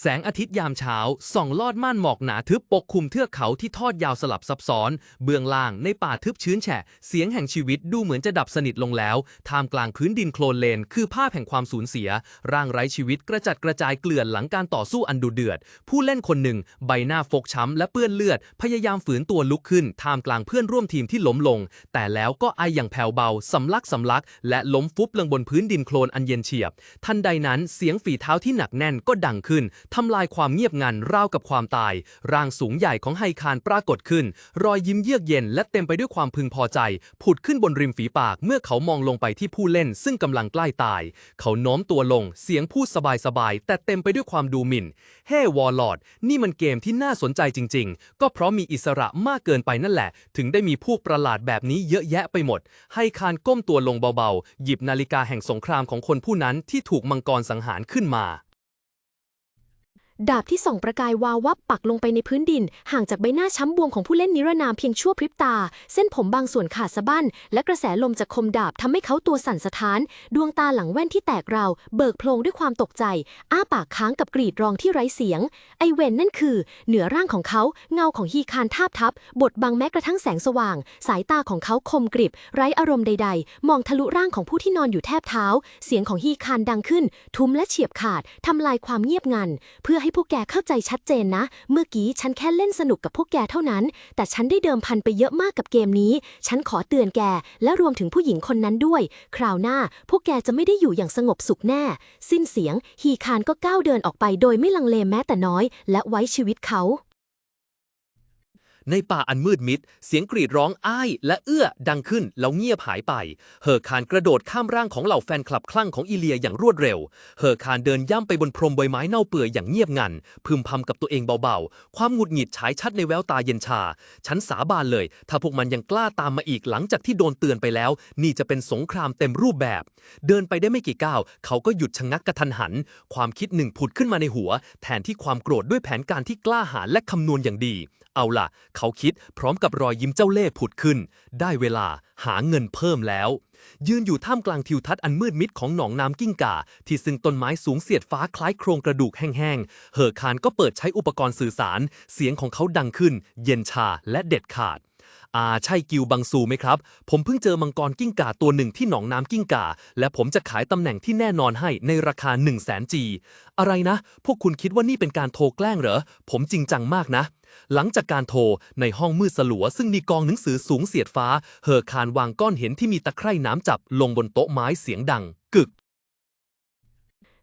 แสงอาทิตย์ยามเช้าส่องลอดม่านหมอกหนาทึบปกคลุมเทือกเขาที่ทอดยาวสลับซับซ้อน เบื้องล่างในป่าทึบชื้นแฉะ เสียงแห่งชีวิตดูเหมือนจะดับสนิทลงแล้ว ท่ามกลางพื้นดินโคลนเลน คือภาพแห่งความสูญเสีย ร่างไร้ชีวิตกระจัดกระจายเกลื่อนหลังการต่อสู้อันดุเดือด ผู้เล่นคนหนึ่ง ใบหน้าฟกช้ำและเปื้อนเลือด พยายามฝืนตัวลุกขึ้น ท่ามกลางเพื่อนร่วมทีมที่ล้มลง แต่แล้วก็ไออย่างแผ่วเบาสำลักสำลัก และล้มฟุบลงบนพื้นดินโคลนอันเย็นเฉียบ ทันใดนั้นเสียงฝีเท้าที่หนักแน่นก็ดังขึ้นทำลายความเงียบงันราวกับความตาย ร่างสูงใหญ่ของไฮคารปรากฏขึ้น รอยยิ้มเยือกเย็นและเต็มไปด้วยความพึงพอใจ ผุดขึ้นบนริมฝีปากเมื่อเขามองลงไปที่ผู้เล่น ซึ่งกำลังใกล้ตาย เขาโน้มตัวลง เสียงพูดสบายๆ แต่เต็มไปด้วยความดูหมิ่น เฮ้ วอลลอด นี่มันเกมที่น่าสนใจจริง ๆ ก็เพราะมีอิสระมากเกินไปนั่นแหละ ถึงได้มีพวกประหลาดแบบนี้เยอะแยะไปหมด ไฮคารก้มตัวลงเบาๆ หยิบนาฬิกาแห่งสงครามของคนผู้นั้นที่ถูกมังกรสังหารขึ้นมา ดาบที่ส่องประกายวาววับปักลงไปในพื้นดิน ห่างจากใบหน้าช้ำบวมของผู้เล่นนิรนามเพียงชั่วพริบตา เส้นผมบางส่วนขาดสะบั้น และกระแสลมจากคมดาบทำให้เขาตัวสั่นสะท้าน ดวงตาหลังแว่นที่แตกราวเบิกโพลงด้วยความตกใจ อ้าปากค้างกับกรีดร้องที่ไร้เสียง ไอเวนนั่นคือ เหนือร่างของเขาเงาของฮีคานทาบทับบดบังแม้กระทั่งแสงสว่าง สายตาของเขาคมกริบ ไร้อารมณ์ใด ๆ มองทะลุร่างของผู้ที่นอนอยู่แทบเท้า เสียงของฮีคานดังขึ้น ทุ้มและเฉียบขาดทำลายความเงียบงันเพื่อใให้พวกแกเข้าใจชัดเจนนะ เมื่อกี้ฉันแค่เล่นสนุกกับพวกแกเท่านั้น แต่ฉันได้เดิมพันไปเยอะมากกับเกมนี้ ฉันขอเตือนแก และรวมถึงผู้หญิงคนนั้นด้วย คราวหน้า พวกแกจะไม่ได้อยู่อย่างสงบสุขแน่ สิ้นเสียง ฮีคานก็ก้าวเดินออกไปโดยไม่ลังเลแม้แต่น้อย และไว้ชีวิตเขา ในป่าอันมืดมิด เสียงกรีดร้องอ้ายและเอื้อดังขึ้นแล้วเงียบหายไป เฮอร์คานกระโดดข้ามร่างของเหล่าแฟนคลับคลั่งของอีเลียอย่างรวดเร็ว เฮอร์คานเดินย่ำไปบนพรมใบไม้เน่าเปื่อยอย่างเงียบงัน พึมพำกับตัวเองเบาๆ ความหงุดหงิดฉายชัดในแววตาเย็นชา ฉันสาบานเลย ถ้าพวกมันยังกล้าตามมาอีกหลังจากที่โดนเตือนไปแล้ว นี่จะเป็นสงครามเต็มรูปแบบ เดินไปได้ไม่กี่ก้าว เขาก็หยุดชะงักกระทันหัน ความคิดหนึ่งผุดขึ้นมาในหัว แทนที่ความโกรธด้วยแผนการที่กล้าหาญและคำนวณอย่างดี เอาล่ะเขาคิดพร้อมกับรอยยิ้มเจ้าเล่ห์ผุดขึ้น ได้เวลาหาเงินเพิ่มแล้ว ยืนอยู่ท่ามกลางทิวทัศน์อันมืดมิดของหนองน้ำกิ้งก่า ที่ซึ่งต้นไม้สูงเสียดฟ้าคล้ายโครงกระดูกแห้งๆ เฮอร์คานก็เปิดใช้อุปกรณ์สื่อสาร เสียงของเขาดังขึ้น เย็นชาและเด็ดขาดอาใช่กิวบังซูไหมครับ ผมเพิ่งเจอมังกรกิ้งก่าตัวหนึ่งที่หนองน้ำกิ้งก่า และผมจะขายตำแหน่งที่แน่นอนให้ในราคา 1 0 0 0 0แสนจีอะไรนะ พวกคุณคิดว่านี่เป็นการโทรแกล้งเหรอ ผมจริงจังมากนะ หลังจากการโทรในห้องมืดสลัว ซึ่งมีกองหนังสือสูงเสียดฟ้า เฮอร์คานวางก้อนเห็นที่มีตะไคร่น้ำจับลงบนโต๊ะไม้เสียงดัง กึก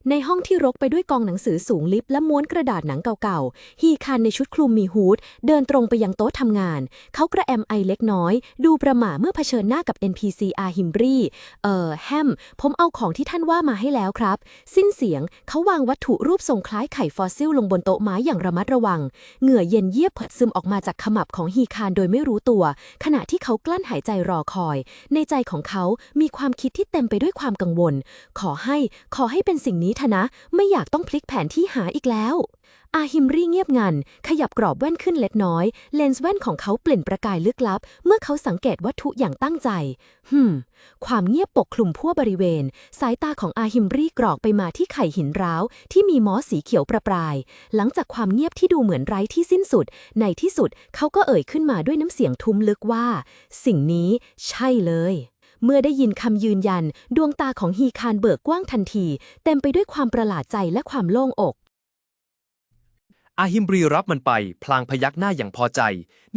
ในห้องที่รกไปด้วยกองหนังสือสูงลิบและม้วนกระดาษหนังเก่าๆ ฮีคานในชุดคลุมมีฮูดเดินตรงไปยังโต๊ะทำงาน เขากระแอมไอเล็กน้อย ดูประหม่าเมื่อเผชิญหน้ากับ NPC อาฮิมบรี เอ่อ แฮม ผมเอาของที่ท่านว่ามาให้แล้วครับ สิ้นเสียงเขาวางวัตถุรูปทรงคล้ายไข่ฟอสซิลลงบนโต๊ะไม้อย่างระมัดระวัง เหงื่อเย็นเยียบเผดซึมออกมาจากขมับของฮีคานโดยไม่รู้ตัว ขณะที่เขากลั้นหายใจรอคอย ในใจของเขามีความคิดที่เต็มไปด้วยความกังวล ขอให้ ขอให้เป็นสิ่งนี้เถอะนะ ไม่อยากต้องพลิกแผนที่หาอีกแล้ว อาฮิมรีเงียบงัน ขยับกรอบแว่นขึ้นเล็กน้อย เลนส์แว่นของเขาเปล่งประกายลึกลับ เมื่อเขาสังเกตวัตถุอย่างตั้งใจฮึมความเงียบปกคลุมทั่วบริเวณ สายตาของอาฮิมรีกรอกไปมาที่ไข่หินร้าว ที่มีมอสสีเขียวประปราย หลังจากความเงียบที่ดูเหมือนไร้ที่สิ้นสุด ในที่สุดเขาก็เอ่ยขึ้นมาด้วยน้ำเสียงทุ้มลึกว่า สิ่งนี้ใช่เลย เมื่อได้ยินคำยืนยัน ดวงตาของฮีคานเบิกกว้างทันที เต็มไปด้วยความประหลาดใจและความโล่งอก อาฮิมบรีรับมันไป พลางพยักหน้าอย่างพอใจ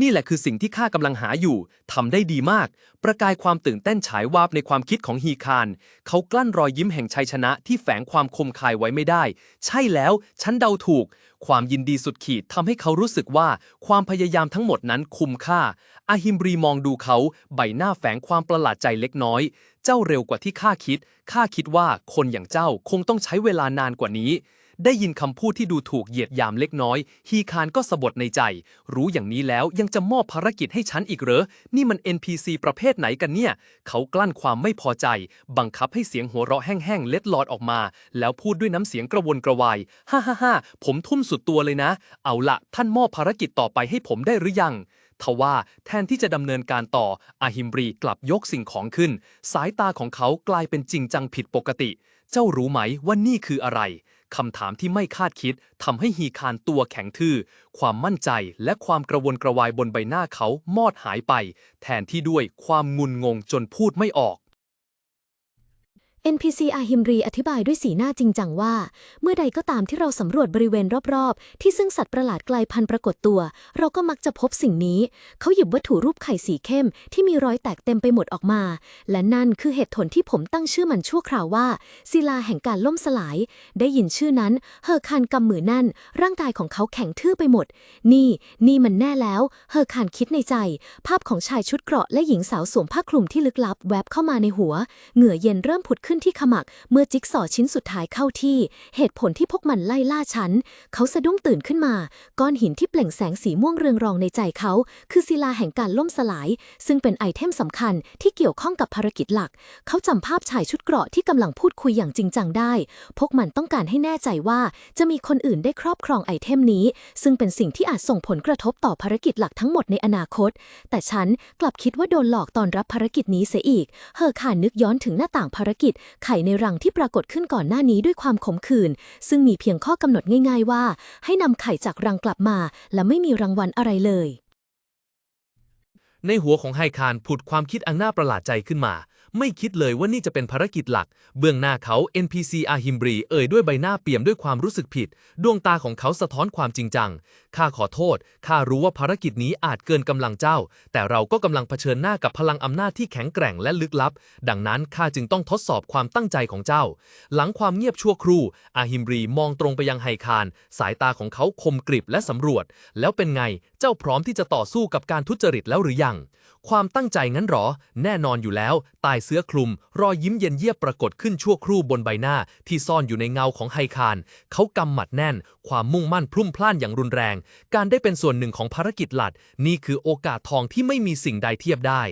นี่แหละคือสิ่งที่ข้ากำลังหาอยู่ทำได้ดีมาก ประกายความตื่นเต้นฉายวาบในความคิดของฮีคานเขากลั้นรอยยิ้มแห่งชัยชนะที่แฝงความคมคายไว้ไม่ได้ ใช่แล้ว ฉันเดาถูก ความยินดีสุดขีดทำให้เขารู้สึกว่าความพยายามทั้งหมดนั้นคุ้มค่า อาฮิมบรีมองดูเขา ใบหน้าแฝงความประหลาดใจเล็กน้อย เจ้าเร็วกว่าที่ข้าคิด ข้าคิดว่าคนอย่างเจ้าคงต้องใช้เวลานานกว่านี้ ได้ยินคำพูดที่ดูถูกเหยียดยามเล็กน้อย ฮีคานก็สะบดในใจ รู้อย่างนี้แล้วยังจะมอบภารกิจให้ฉันอีกเหรอ นี่มัน NPC ประเภทไหนกันเนี่ย เขากลั้นความไม่พอใจ บังคับให้เสียงหัวเราะแห้งๆเล็ดลอดออกมา แล้วพูดด้วยน้ำเสียงกระวนกระวาย ฮ่าฮ่าฮ่าผมทุ่มสุดตัวเลยนะ เอาละท่านมอบภารกิจต่อไปให้ผมได้หรือยัง ทว่าแทนที่จะดำเนินการต่ออาฮิมบรีกลับยกสิ่งของขึ้น สายตาของเขากลายเป็นจริงจังผิดปกติ เจ้ารู้ไหมว่านี่คืออะไรคำถามที่ไม่คาดคิดทำให้ฮีคานตัวแข็งทื่อ ความมั่นใจและความกระวนกระวายบนใบหน้าเขามอดหายไป แทนที่ด้วยความงุนงงจนพูดไม่ออก NPC อาฮิมรีอธิบายด้วยสีหน้าจริงจังว่า เมื่อใดก็ตามที่เราสำรวจบริเวณรอบๆ ที่ซึ่งสัตว์ประหลาดกลายพันธุ์ปรากฏตัว เราก็มักจะพบสิ่งนี้ เขาหยิบวัตถุรูปไข่สีเข้ม ที่มีรอยแตกเต็มไปหมดออกมา และนั่นคือเหตุผลที่ผมตั้งชื่อมันชั่วคราวว่า ศิลาแห่งการล่มสลาย ได้ยินชื่อนั้น เฮอร์คานกำมือนั่น ร่างกายของเขาแข็งทื่อไปหมด นี่ นี่มันแน่แล้ว เฮอร์คานคิดในใจ ภาพของชายชุดเกราะและหญิงสาวสวมผ้าคลุมที่ลึกลับ แวบเข้ามาในหัว เหงื่อเย็นเริ่มผุดขึ้นที่ขมักเมื่อจิ๊กซอชิ้นสุดท้ายเข้าที่ เหตุผลที่พวกมันไล่ล่าฉัน เขาสะดุ้งตื่นขึ้นมา ก้อนหินที่เปล่งแสงสีม่วงเรืองรองในใจเขา คือศิลาแห่งการล่มสลาย ซึ่งเป็นไอเทมสำคัญที่เกี่ยวข้องกับภารกิจหลัก เขาจำภาพชายชุดเกราะที่กำลังพูดคุยอย่างจริงจังได้ พวกมันต้องการให้แน่ใจว่าจะมีคนอื่นได้ครอบครองไอเทมนี้ ซึ่งเป็นสิ่งที่อาจส่งผลกระทบต่อภารกิจหลักทั้งหมดในอนาคต แต่ฉันกลับคิดว่าโดนหลอกตอนรับภารกิจนี้เสียอีก เฮอร์คานึกย้อนถึงหน้าต่างภารกิจไข่ในรังที่ปรากฏขึ้นก่อนหน้านี้ด้วยความขมขื่นซึ่งมีเพียงข้อกำหนดง่าย ๆ ว่า ให้นำไข่จากรังกลับมา และไม่มีรางวัลอะไรเลย ในหัวของไฮคารผุดความคิดอันน่าประหลาดใจขึ้นมา ไม่คิดเลยว่านี่จะเป็นภารกิจหลัก เบื้องหน้าเขา NPC อาฮิมบรี เอ่ยด้วยใบหน้าเปี่ยมด้วยความรู้สึกผิด ดวงตาของเขาสะท้อนความจริงจัง ข้าขอโทษ ข้ารู้ว่าภารกิจนี้อาจเกินกำลังเจ้า แต่เราก็กำลังเผชิญหน้ากับพลังอำนาจที่แข็งแกร่งและลึกลับ ดังนั้นข้าจึงต้องทดสอบความตั้งใจของเจ้า หลังความเงียบชั่วครู่ อาฮิมบรีมองตรงไปยังไฮคาร สายตาของเขาคมกริบและสำรวจ แล้วเป็นไงเจ้าพร้อมที่จะต่อสู้กับการทุจริตแล้วหรือยัง ความตั้งใจงั้นหรอ แน่นอนอยู่แล้ว ตายเสื้อคลุม รอยยิ้มเย็นเยียบปรากฏขึ้นชั่วครู่บนใบหน้า ที่ซ่อนอยู่ในเงาของไฮคารเขากำหมัดแน่น ความมุ่งมั่นพรุ่มพล่านอย่างรุนแรง การได้เป็นส่วนหนึ่งของภารกิจหลักนี่คือโอกาสทองที่ไม่มีสิ่งใดเทียบได้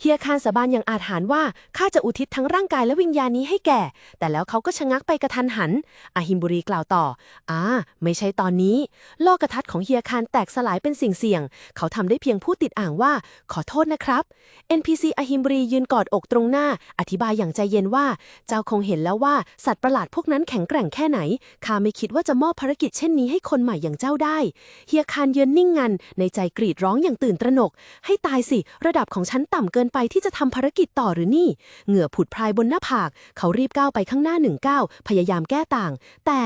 เฮียคานสาบานอย่างอาถรรพ์ว่าข้าจะอุทิศทั้งร่างกายและวิญญาณนี้ให้แก่ แต่แล้วเขาก็ชะงักไปกระทันหัน อาหิมบุรีกล่าวต่อ อ่า ไม่ใช่ตอนนี้ลอกระทัดของเฮียคานแตกสลายเป็นสิ่งเสี่ยง เขาทำได้เพียงพูดติดอ่างว่า ขอโทษนะครับ NPC อาหิมบุรียืนกอดอกตรงหน้า อธิบายอย่างใจเย็นว่า เจ้าคงเห็นแล้วว่าสัตว์ประหลาดพวกนั้นแข็งแกร่งแค่ไหนข้าไม่คิดว่าจะมอบภารกิจเช่นนี้ให้คนใหม่อย่างเจ้าได้ เฮียคานยืนนิ่งงันในใจกรีดร้องอย่างตื่นตระหนก ให้ตายสิ ระดับของฉันต่ำเกินไปที่จะทำภารกิจต่อหรือนี่ เหงื่อผุดพรายบนหน้าผาก เขารีบก้าวไปข้างหน้าหนึ่งก้าวพยายามแก้ต่าง แต่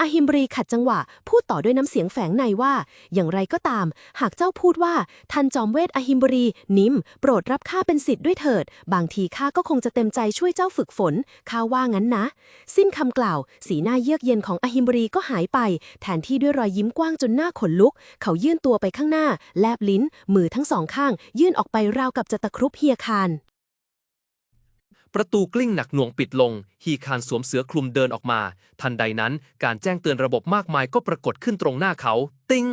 อาฮิมบรีขัดจังหวะ พูดต่อด้วยน้ำเสียงแฝงในว่า อย่างไรก็ตาม หากเจ้าพูดว่าท่านจอมเวทอาฮิมบรีนิม โปรดรับข้าเป็นสิทธิ์ด้วยเถิด บางทีข้าก็คงจะเต็มใจช่วยเจ้าฝึกฝนข้าว่างั้นนะ สิ้นคำกล่าว สีหน้าเยือกเย็นของอาฮิมบรีก็หายไป แทนที่ด้วยรอยยิ้มกว้างจนหน้าขนลุก เขายื่นตัวไปข้างหน้า แลบลิ้น มือทั้งสองข้าง ยื่นออกไปราวกับจะตะครุบเฮียคาน ประตูกลิ้งหนักหน่วงปิดลง ฮีคานสวมเสือคลุมเดินออกมา ทันใดนั้นการแจ้งเตือนระบบมากมายก็ปรากฏขึ้นตรงหน้าเขา ติง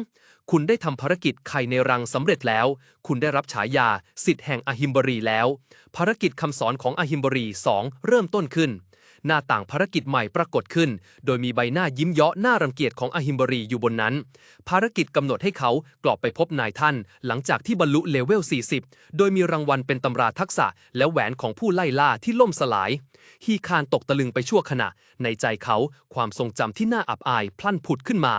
คุณได้ทำภารกิจไข่ในรังสำเร็จแล้ว คุณได้รับฉายา สิทธิ์แห่งอหิมบรีแล้ว ภารกิจคำสอนของอหิมบรี 2 เริ่มต้นขึ้น หน้าต่างภารกิจใหม่ปรากฏขึ้น โดยมีใบหน้ายิ้มเยาะน่ารังเกียจของอหิมบรีอยู่บนนั้น ภารกิจกำหนดให้เขากลับไปพบนายท่าน หลังจากที่บรรลุเลเวล 40 โดยมีรางวัลเป็นตำราทักษะ และแหวนของผู้ไล่ล่าที่ล่มสลาย ฮีคานตกตะลึงไปชั่วขณะ ในใจเขาความทรงจำที่น่าอับอายพลั่นผุดขึ้นมา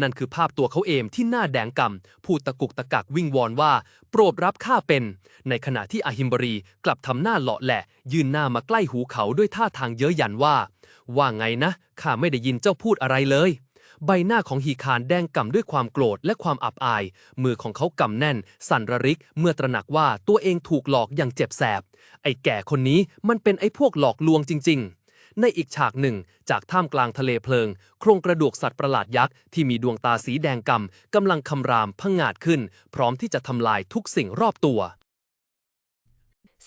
นั่นคือภาพตัวเขาเองที่หน้าแดงกำพูดตะกุกตะกักวิ่งวอนว่า ปรดรับข้าเป็น ในขณะที่อาฮิมบรีกลับทำหน้าเลาะแหละ ยืนหน้ามาใกล้หูเขาด้วยท่าทางเย้ยหยันว่า ว่าไงนะ ข้าไม่ได้ยินเจ้าพูดอะไรเลย ใบหน้าของฮีคานแดงก่ำด้วยความโกรธและความอับอาย มือของเขากำแน่น สั่นระริก เมื่อตระหนักว่าตัวเองถูกหลอกอย่างเจ็บแสบ ไอ้แก่คนนี้มันเป็นไอ้พวกหลอกลวงจริง ๆ ในอีกฉากหนึ่ง จากท่ามกลางทะเลเพลิง โครงกระดูกสัตว์ประหลาดยักษ์ที่มีดวงตาสีแดงกำกำลังคำรามพังงาดขึ้น พร้อมที่จะทำลายทุกสิ่งรอบตัว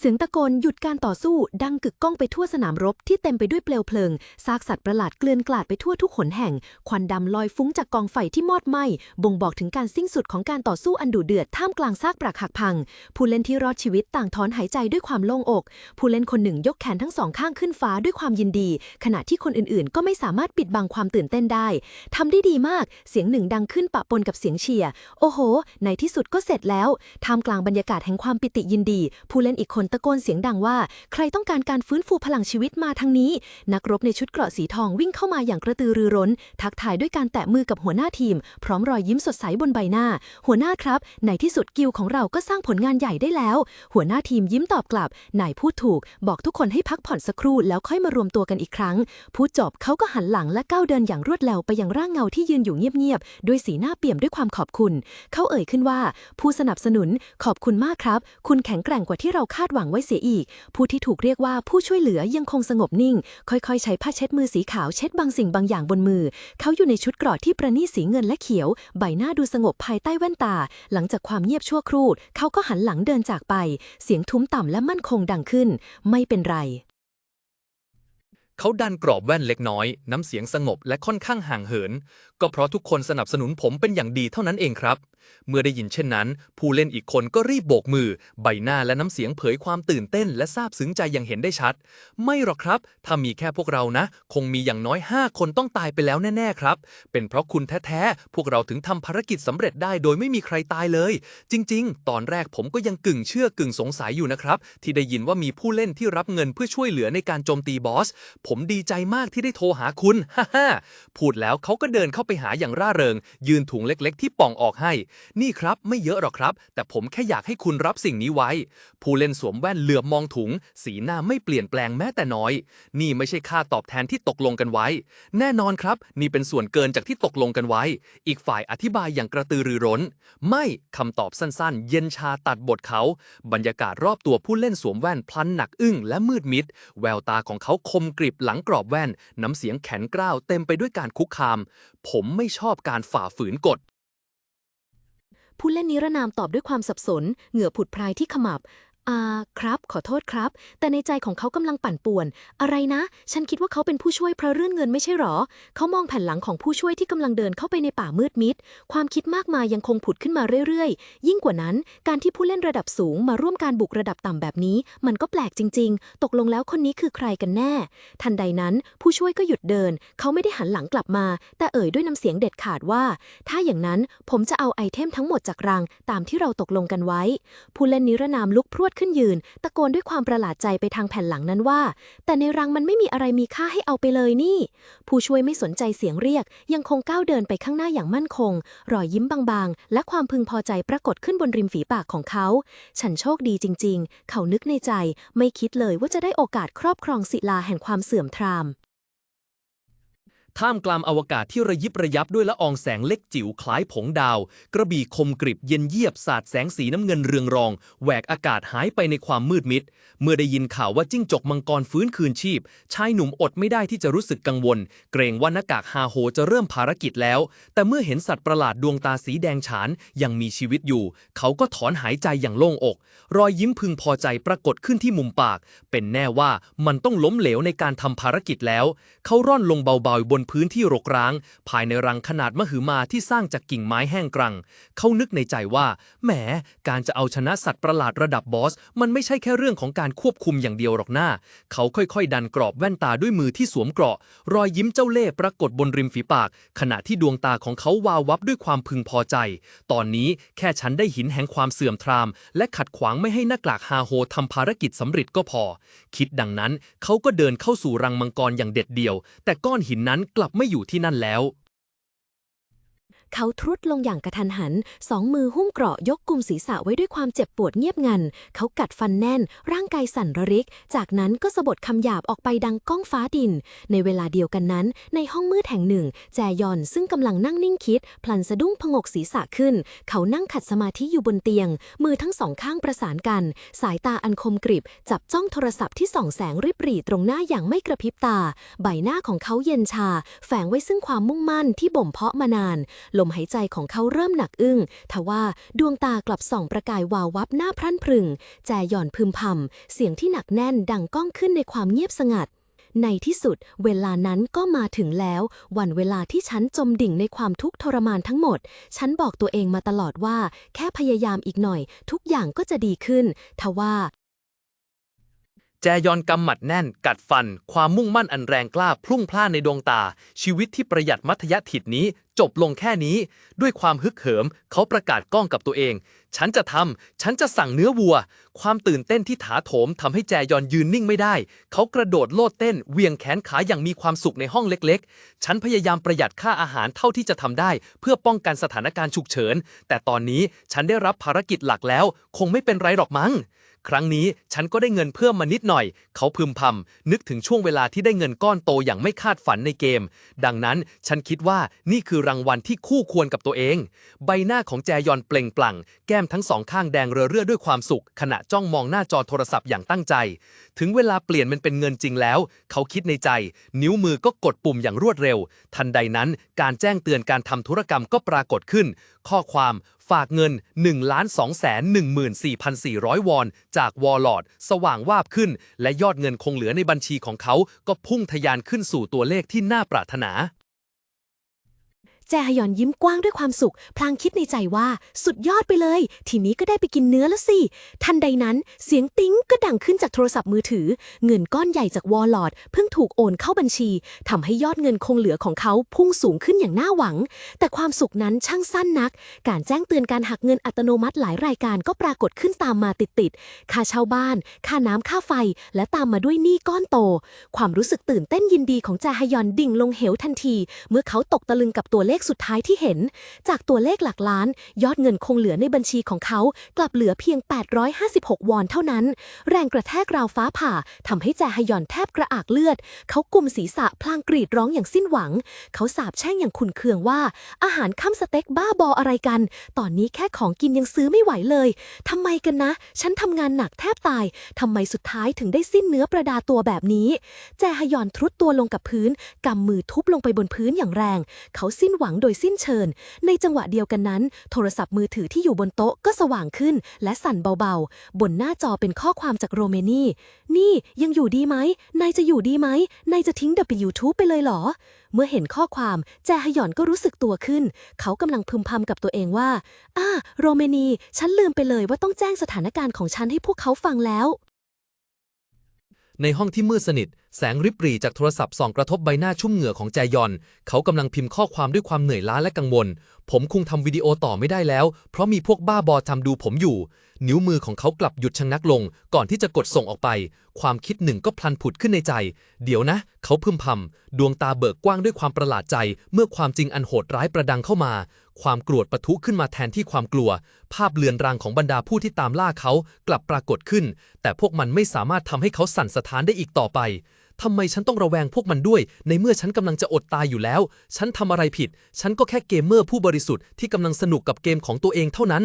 เสียงตะโกนหยุดการต่อสู้ดังกึกก้องไปทั่วสนามรบที่เต็มไปด้วยเปลวเพลิง ซากสัตว์ประหลาดเกลื่อนกลาดไปทั่วทุกหนแห่ง ควันดำลอยฟุ้งจากกองไฟที่มอดไหม้ บ่งบอกถึงการสิ้นสุดของการต่อสู้อันดุเดือดท่ามกลางซากปรักหักพัง ผู้เล่นที่รอดชีวิตต่างถอนหายใจด้วยความโล่งอก ผู้เล่นคนหนึ่งยกแขนทั้งสองข้างขึ้นฟ้าด้วยความยินดี ขณะที่คนอื่นๆ ก็ไม่สามารถปิดบังความตื่นเต้นได้ทำได้ดีมาก เสียงหนึ่งดังขึ้นปะปนกับเสียงเชียร์ โอ้โห ในที่สุดก็เสร็จแล้ว ท่ามกลางบรรยากาศแห่งความปิติยินดี ผู้เล่นอีกคนตะโกนเสียงดังว่า ใครต้องการการฟื้นฟูพลังชีวิตมาทางนี้ นักรบในชุดเกราะสีทองวิ่งเข้ามาอย่างกระตือรือร้น ทักทายด้วยการแตะมือกับหัวหน้าทีม พร้อมรอยยิ้มสดใสบนใบหน้า หัวหน้าครับ ในที่สุดกิลของเราก็สร้างผลงานใหญ่ได้แล้ว หัวหน้าทีมยิ้มตอบกลับนายพูดถูก บอกทุกคนให้พักผ่อนสักครู่แล้วค่อยมารวมตัวกันอีกครั้งพูดจบเขาก็หันหลังและก้าวเดินอย่างรวดเร็วไปยังร่างเงาที่ยืนอยู่เงียบๆด้วยสีหน้าเปี่ยมด้วยความขอบคุณ เขาเอ่ยขึ้นว่า ผู้สนับสนุนขอบคุณมากครับ คุณแข็งแกร่งกว่าที่เราคาดหวังไว้เสียอีก ผู้ที่ถูกเรียกว่าผู้ช่วยเหลือยังคงสงบนิ่ง ค่อยๆ ใช้ผ้าเช็ดมือสีขาวเช็ดบางสิ่งบางอย่างบนมือ เขาอยู่ในชุดเกราะที่ประณีสีเงินและเขียว ใบหน้าดูสงบภายใต้แว่นตา หลังจากความเงียบชั่วครู่ เขาก็หันหลังเดินจากไป เสียงทุ้มต่ำและมั่นคงดังขึ้น ไม่เป็นไร เขาดันกรอบแว่นเล็กน้อย น้ำเสียงสงบและค่อนข้างห่างเหิน ก็เพราะทุกคนสนับสนุนผมเป็นอย่างดีเท่านั้นเองครับ เมื่อได้ยินเช่นนั้น ผู้เล่นอีกคนก็รีบโบกมือ ใบหน้าและน้ำเสียงเผยความตื่นเต้น และซาบซึ้งใจอย่างเห็นได้ชัด ไม่หรอกครับ ถ้ามีแค่พวกเรานะ คงมีอย่างน้อย 5 คนต้องตายไปแล้วแน่ๆครับ เป็นเพราะคุณแท้ๆพวกเราถึงทำภารกิจสำเร็จได้ โดยไม่มีใครตายเลย จริง ๆ ตอนแรกผมก็ยังกึ่งเชื่อกึ่งสงสัยอยู่นะครับที่ได้ยินว่ามีผู้เล่นที่รับเงินเพื่อช่วยเหลือในการโจมตีบอสผมดีใจมากที่ได้โทรหาคุณ ฮ่าฮ่าพูดแล้วเขาก็เดินเข้าไปหาอย่างร่าเริง ยืนถุงเล็กๆ ที่ป่องออกให้ นี่ครับ ไม่เยอะหรอกครับ แต่ผมแค่อยากให้คุณรับสิ่งนี้ไว้ ผู้เล่นสวมแว่นเหลือบมองถุง สีหน้าไม่เปลี่ยนแปลงแม้แต่น้อย นี่ไม่ใช่ค่าตอบแทนที่ตกลงกันไว้ แน่นอนครับ นี่เป็นส่วนเกินจากที่ตกลงกันไว้ อีกฝ่ายอธิบายอย่างกระตือรือร้น ไม่คำตอบสั้นๆ เย็นชาตัดบทเขา บรรยากาศรอบตัวผู้เล่นสวมแว่นพลันหนักอึ้งและมืดมิด แววตาของเขาคมกริบหลังกรอบแว่น น้ำเสียงแข็งกร้าวเต็มไปด้วยการคุกคาม ผมไม่ชอบการฝ่าฝืนกฎ ผู้เล่นนิรนามตอบด้วยความสับสน เหงื่อผุดพรายที่ขมับ อ่าครับขอโทษครับ แต่ในใจของเขากำลังปั่นป่วน อะไรนะ ฉันคิดว่าเขาเป็นผู้ช่วยเพราะเรื่องเงินไม่ใช่หรอ เขามองแผ่นหลังของผู้ช่วยที่กำลังเดินเข้าไปในป่ามืดมิด ความคิดมากมายยังคงผุดขึ้นมาเรื่อยๆ ยิ่งกว่านั้น การที่ผู้เล่นระดับสูงมาร่วมการบุกระดับต่ำแบบนี้ มันก็แปลกจริง ๆ ตกลงแล้วคนนี้คือใครกันแน่ ทันใดนั้น ผู้ช่วยก็หยุดเดิน เขาไม่ได้หันหลังกลับมา แต่เอ่ยด้วยน้ำเสียงเด็ดขาดว่า ถ้าอย่างนั้นผมจะเอาไอเทมทั้งหมดจากรังตามที่เราตกลงกันไว้ ผู้เล่นนิรนามลุกพรวดขึ้นยืน ตะโกนด้วยความประหลาดใจไปทางแผ่นหลังนั้นว่า แต่ในรังมันไม่มีอะไรมีค่าให้เอาไปเลยนี่ ผู้ช่วยไม่สนใจเสียงเรียก ยังคงก้าวเดินไปข้างหน้าอย่างมั่นคง รอยยิ้มบางๆ และความพึงพอใจปรากฏขึ้นบนริมฝีปากของเขา ฉันโชคดีจริง ๆ เขานึกในใจ ไม่คิดเลยว่าจะได้โอกาสครอบครองศิลาแห่งความเสื่อมทราม ท่ามกลางอวกาศที่ระยิบระยับด้วยละอองแสงเล็กจิ๋วคล้ายผงดาว กระบี่คมกริบเย็นเยียบสาดแสงสีน้ำเงินเรืองรอง แหวกอากาศหายไปในความมืดมิด เมื่อได้ยินข่าวว่าจิ้งจกมังกรฟื้นคืนชีพ ชายหนุ่มอดไม่ได้ที่จะรู้สึกกังวล เกรงว่าหน้ากากฮาโฮจะเริ่มภารกิจแล้ว แต่เมื่อเห็นสัตว์ประหลาดดวงตาสีแดงฉานยังมีชีวิตอยู่ เขาก็ถอนหายใจอย่างโล่งอก รอยยิ้มพึงพอใจปรากฏขึ้นที่มุมปาก เป็นแน่ว่ามันต้องล้มเหลวในการทำภารกิจแล้ว เขาร่อนลงเบาๆบนพื้นที่รกร้าง ภายในรังขนาดมหึมาที่สร้างจากกิ่งไม้แห้งกรัง เขานึกในใจว่า แหม การจะเอาชนะสัตว์ประหลาดระดับบอส มันไม่ใช่แค่เรื่องของการควบคุมอย่างเดียวหรอกหน้า เขาค่อยๆ ดันกรอบแว่นตาด้วยมือที่สวมเกราะ รอยยิ้มเจ้าเล่ห์ปรากฏบนริมฝีปาก ขณะที่ดวงตาของเขาวาววับด้วยความพึงพอใจ ตอนนี้แค่ฉันได้หินแห่งความเสื่อมทราม และขัดขวางไม่ให้หน้ากากฮาโฮทำภารกิจสำเร็จก็พอ คิดดังนั้นเขาก็เดินเข้าสู่รังมังกรอย่างเด็ดเดี่ยว แต่ก้อนหินนั้นกลับไม่อยู่ที่นั่นแล้ว เขาทรุดลงอย่างกระทันหัน สองมือหุ้มเกราะยกกุมศีรษะไว้ด้วยความเจ็บปวดเงียบงัน เขากัดฟันแน่น ร่างกายสั่นระริก จากนั้นก็สะบดคำหยาบออกไปดังก้องฟ้าดิน ในเวลาเดียวกันนั้น ในห้องมืดแห่งหนึ่ง แจยอนซึ่งกำลังนั่งนิ่งคิด พลันสะดุ้งพงกศีรษะขึ้น เขานั่งขัดสมาธิอยู่บนเตียง มือทั้งสองข้างประสานกัน สายตาอันคมกริบ จับจ้องโทรศัพท์ที่ส่องแสงริบหรี่ตรงหน้าอย่างไม่กระพริบตา ใบหน้าของเขาเย็นชา แฝงไว้ซึ่งความมุ่งมั่นที่บ่มเพาะมานานลมหายใจของเขาเริ่มหนักอึ้งทว่าดวงตากลับส่องประกายวาววับหน้าพรั่นพรึง แจหย่อนพึมพำเสียงที่หนักแน่นดังก้องขึ้นในความเงียบสงัด ในที่สุด เวลานั้นก็มาถึงแล้ว วันเวลาที่ฉันจมดิ่งในความทุกข์ทรมานทั้งหมด ฉันบอกตัวเองมาตลอดว่า แค่พยายามอีกหน่อย ทุกอย่างก็จะดีขึ้น ทว่า แจยอนกำหมัดแน่น กัดฟัน ความมุ่งมั่นอันแรงกล้าพลุ่งพล่านในดวงตา ชีวิตที่ประหยัดมัธยถิตนี้ จบลงแค่นี้ ด้วยความฮึกเหิม เขาประกาศก้องกับตัวเอง ฉันจะทำฉันจะสั่งเนื้อวัว ความตื่นเต้นที่ถาโถมทำให้แจยอนยืนนิ่งไม่ได้ เขากระโดดโลดเต้นเวียงแขนขาอย่างมีความสุขในห้องเล็ก ๆ ฉันพยายามประหยัดค่าอาหารเท่าที่จะทำได้ เพื่อป้องกันสถานการณ์ฉุกเฉิน แต่ตอนนี้ฉันได้รับภารกิจหลักแล้ว คงไม่เป็นไรหรอกมั้ง ครั้งนี้ฉันก็ได้เงินเพิ่มมานิดหน่อย เขาพึมพำนึกถึงช่วงเวลาที่ได้เงินก้อนโตอย่างไม่คาดฝันในเกม ดังนั้นฉันคิดว่านี่คือรางวัลที่คู่ควรกับตัวเอง ใบหน้าของแจยอนเปล่งปลั่ง แก้มทั้งสองข้างแดงเร่อเรื่อด้วยความสุข ขณะจ้องมองหน้าจอโทรศัพท์อย่างตั้งใจ ถึงเวลาเปลี่ยนมันเป็นเงินจริงแล้ว เขาคิดในใจ นิ้วมือก็กดปุ่มอย่างรวดเร็ว ทันใดนั้นการแจ้งเตือนการทำธุรกรรมก็ปรากฏขึ้น ข้อความ ฝากเงิน 1 2 1 4 4 0 0 วอน จากวอลลอดสว่างวาบขึ้น และยอดเงินคงเหลือในบัญชีของเขาก็พุ่งทะยานขึ้นสู่ตัวเลขที่น่าปรารถนา แจฮยอนยิ้มกว้างด้วยความสุข พลางคิดในใจว่าสุดยอดไปเลย ทีนี้ก็ได้ไปกินเนื้อแล้วสิ ทันใดนั้นเสียงติ้งก็ดังขึ้นจากโทรศัพท์มือถือ เงินก้อนใหญ่จากวอลลอดเพิ่งถูกโอนเข้าบัญชีทำให้ยอดเงินคงเหลือของเขาพุ่งสูงขึ้นอย่างน่าหวัง แต่ความสุขนั้นช่างสั้นนัก การแจ้งเตือนการหักเงินอัตโนมัติหลายรายการก็ปรากฏขึ้นตามมาติดๆค่าเช่าบ้าน ค่าน้ำค่าไฟ และตามมาด้วยหนี้ก้อนโต ความรู้สึกตื่นเต้นยินดีของแจฮยอนดิ่งลงเหวทันที เมื่อเขาตกตะลึงกับตัวเลขสุดท้ายที่เห็น จากตัวเลขหลักล้าน ยอดเงินคงเหลือในบัญชีของเขา กลับเหลือเพียง 856 วอนเท่านั้น แรงกระแทกราวฟ้าผ่าทำให้แจฮยอนแทบกระอากเลือด เขากุมศีรษะพลางกรีดร้องอย่างสิ้นหวัง เขาสาบแช่งอย่างขุนเคืองว่า อาหารข้ามสเต็กบ้าบออะไรกัน ตอนนี้แค่ของกินยังซื้อไม่ไหวเลยทำไมกันนะ ฉันทำงานหนักแทบตายทำไมสุดท้ายถึงได้สิ้นเนื้อประดาตัวแบบนี้ แจฮยอนทรุดตัวลงกับพื้นกำมือทุบลงไปบนพื้นอย่างแรง เขาสิ้นหวังโดยสิ้นเชิญ ในจังหวะเดียวกันนั้น โทรศัพท์มือถือที่อยู่บนโต๊ะก็สว่างขึ้น และสั่นเบาๆ บนหน้าจอเป็นข้อความจากโรเมนีนี่ยังอยู่ดีไหม นายจะอยู่ดีไหม นายจะทิ้ง W2 ไปเลยเหรอ เมื่อเห็นข้อความ แจฮยอนก็รู้สึกตัวขึ้น เขากำลังพึมพำกับตัวเองว่าอ่าโรเมนี ฉันลืมไปเลยว่าต้องแจ้งสถานการณ์ของฉันให้พวกเขาฟังแล้วในห้องที่มืดสนิท แสงริบหรี่จากโทรศัพท์ส่องกระทบใบหน้าชุ่มเหงื่อของแจยอน เขากำลังพิมพ์ข้อความด้วยความเหนื่อยล้าและกังวล ผมคงทำวิดีโอต่อไม่ได้แล้ว เพราะมีพวกบ้าบอทำดูผมอยู่ นิ้วมือของเขากลับหยุดชะงักลง ก่อนที่จะกดส่งออกไป ความคิดหนึ่งก็พลันผุดขึ้นในใจ เดี๋ยวนะ เขาพึมพำดวงตาเบิกกว้างด้วยความประหลาดใจ เมื่อความจริงอันโหดร้ายประดังเข้ามา ความโกรธปะทุขึ้นมาแทนที่ความกลัว ภาพเลือนรางของบรรดาผู้ที่ตามล่าเขากลับปรากฏขึ้น แต่พวกมันไม่สามารถทำให้เขาสั่นสะท้านได้อีกต่อไป ทำไมฉันต้องระแวงพวกมันด้วย ในเมื่อฉันกำลังจะอดตายอยู่แล้ว ฉันทำอะไรผิด ฉันก็แค่เกมเมอร์ผู้บริสุทธิ์ที่กำลังสนุกกับเกมของตัวเองเท่านั้น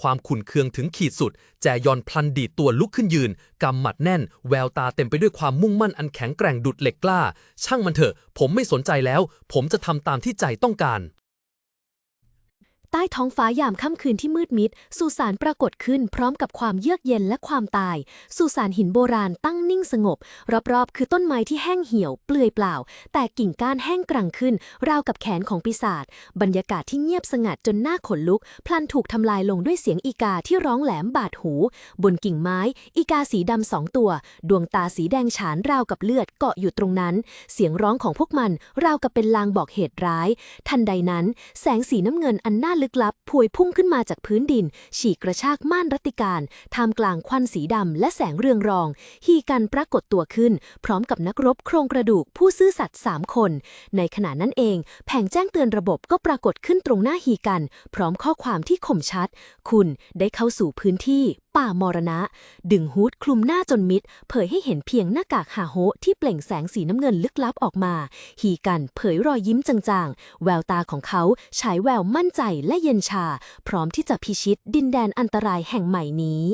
ความขุ่นเคืองถึงขีดสุด แจยอนพลันดีดตัวลุกขึ้นยืน กำหมัดแน่น แววตาเต็มไปด้วยความมุ่งมั่นอันแข็งแกร่งดุดเหล็กกล้า ช่างมันเถอะ ผมไม่สนใจแล้ว ผมจะทำตามที่ใจต้องการ ต้ท้องฟ้ายามค่ำคืนที่มืดมิด สุสานปรากฏขึ้นพร้อมกับความเยือกเย็นและความตาย สุสานหินโบราณตั้งนิ่งสงบ รอบๆ คือต้นไม้ที่แห้งเหี่ยว เปลือยเปล่า แต่กิ่งก้านแห้งกรังขึ้น ราวกับแขนของปีศาจบรรยากาศที่เงียบสงัดจนหน้าขนลุก พลันถูกทำลายลงด้วยเสียงอีกาที่ร้องแหลมบาดหู บนกิ่งไม้ อีกาสีดำสองตัว ดวงตาสีแดงฉานราวกับเลือดเกาะอยู่ตรงนั้น เสียงร้องของพวกมันราวกับเป็นลางบอกเหตุร้าย ทันใดนั้น แสงสีน้ำเงินอันน่าลึกลับพวยพุ่งขึ้นมาจากพื้นดิน ฉีกกระชากม่านรัตติการท่ามกลางควันสีดำและแสงเรืองรอง ฮีกันปรากฏตัวขึ้น พร้อมกับนักรบโครงกระดูกผู้ซื่อสัตย์สามคน ในขณะนั้นเอง แผงแจ้งเตือนระบบก็ปรากฏขึ้นตรงหน้าฮีกัน พร้อมข้อความที่คมชัด คุณได้เข้าสู่พื้นที่ ป่ามรณะ ดึงฮูดคลุมหน้าจนมิด เผยให้เห็นเพียงหน้ากากหาโฮที่เปล่งแสงสีน้ำเงินลึกลับออกมา ฮีกันเผยรอยยิ้มจางๆ แววตาของเขาฉายแววมั่นใจและเย็นชา พร้อมที่จะพิชิตดินแดนอันตรายแห่งใหม่นี้